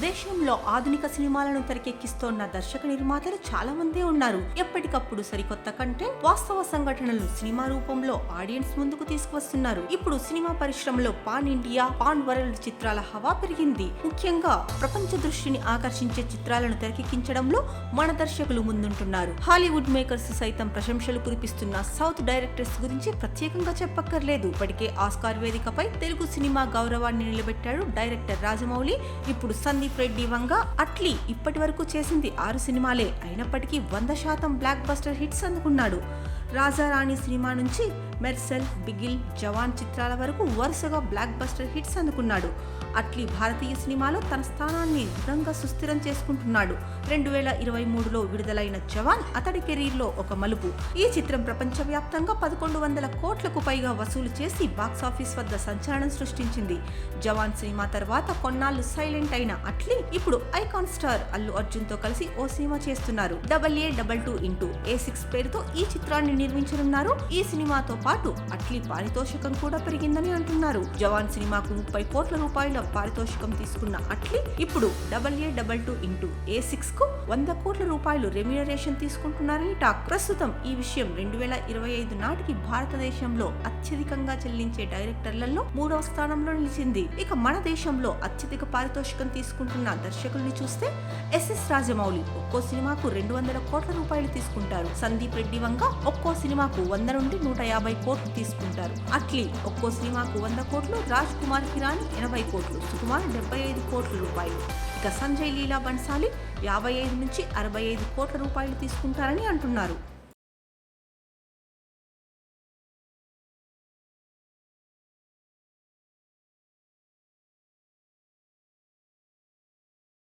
దేశంలో ఆధునిక సినిమాలను తెరకెక్కిస్తోన్న దర్శక నిర్మాతలు చాలా మందే ఉన్నారు. ఎప్పటికప్పుడు సరికొత్త కంటెంట్ వాస్తవ సంఘటనలు సినిమా రూపంలో ఆడియన్స్ ముందుకు తీసుకువస్తున్నారు. ఇప్పుడు సినిమా పరిశ్రమలో పాన్ ఇండియా పాన్ వరల్డ్ చిత్రాల హవా పెరిగింది. ముఖ్యంగా ప్రపంచ దృష్టిని ఆకర్షించే చిత్రాలను తెరకెక్కించడంలో మన దర్శకులు ముందుంటున్నారు. హాలీవుడ్ మేకర్స్ సైతం ప్రశంసలు కురిపిస్తున్న సౌత్ డైరెక్టర్స్ గురించి ప్రత్యేకంగా చెప్పక్కర్లేదు. ఇప్పటికే ఆస్కార్ వేదికపై తెలుగు సినిమా గౌరవాన్ని నిలబెట్టాడు డైరెక్టర్ రాజమౌళి. ఇప్పుడు సందీప్ రెడ్డి వంగ అట్లీ ఇప్పటి వరకు చేసింది ఆరు సినిమాలే. అయినప్పటికీ వంద శాతం బ్లాక్ బస్టర్ హిట్స్ అందుకున్నాడు. రాజారాణి సినిమా నుంచి మెర్సెల్ బిగిల్ జవాన్ చిత్రాల వరకు వరుసగా బ్లాక్ బస్టర్ హిట్స్ అందుకున్నాడు. అట్లీ భారతీయ సినిమాలో తన స్థానాన్ని దృఢంగా సుస్థిరం చేసుకుంటున్నాడు. రెండు వేల ఇరవై మూడులో విడుదలైన జవాన్ అతడి కెరీర్లో ఒక మలుపు. ఈ చిత్రం ప్రపంచవ్యాప్తంగా పదకొండు వందల కోట్లకు పైగా వసూలు చేసి బాక్సాఫీస్ వద్ద సంచలనం సృష్టించింది. జవాన్ సినిమా తర్వాత కొన్నాళ్ళు సైలెంట్ అయిన అట్లీ ఇప్పుడు ఐకాన్ స్టార్ అల్లు అర్జున్తో కలిసి ఓ సినిమా చేస్తున్నారు. Double A double two into A six పేరుతో ఈ చిత్రాన్ని నిర్మించనున్నారు. ఈ సినిమాతో పాటు అట్లీ పారితోషికం కూడా పెరిగిందని అంటున్నారు. జవాన్ సినిమాకు ముప్పై కోట్ల రూపాయల పారితోషికం తీసుకున్న అట్లీ ఇప్పుడు double A double two into A సిక్స్కు వంద కోట్ల రూపాయలు రెమ్యునరేషన్ తీసుకుంటున్నారని టాక్. ప్రస్తుతం ఈ విషయం రెండు వేల ఇరవై ఐదు నాటికి భారతదేశంలో అత్యధికంగా చెల్లించే డైరెక్టర్లలో మూడవ స్థానంలో నిలిచింది. ఇక మన దేశంలో అత్యధిక పారితోషికం తీసుకుంటున్న దర్శకుల్ని చూస్తే ఎస్ఎస్ రాజమౌళి ఒక్కో సినిమాకు రెండు వందల కోట్ల రూపాయలు తీసుకుంటారు. సందీప్ రెడ్డి వంగ ఒక్కో ఒక్కో సినిమాకు వంద నుండి నూట యాభై కోట్లు తీసుకుంటారు. అట్లీ ఒక్కో సినిమాకు వంద కోట్లు రాజ్ కుమార్ హిరాని ఎనభై కోట్లు సుకుమార్ డెబ్బై ఐదు కోట్ల రూపాయలు. ఇక సంజయ్ లీలా బన్సాలి యాభై ఐదు నుంచి అరవై ఐదు కోట్ల రూపాయలు తీసుకుంటారని అంటున్నారు.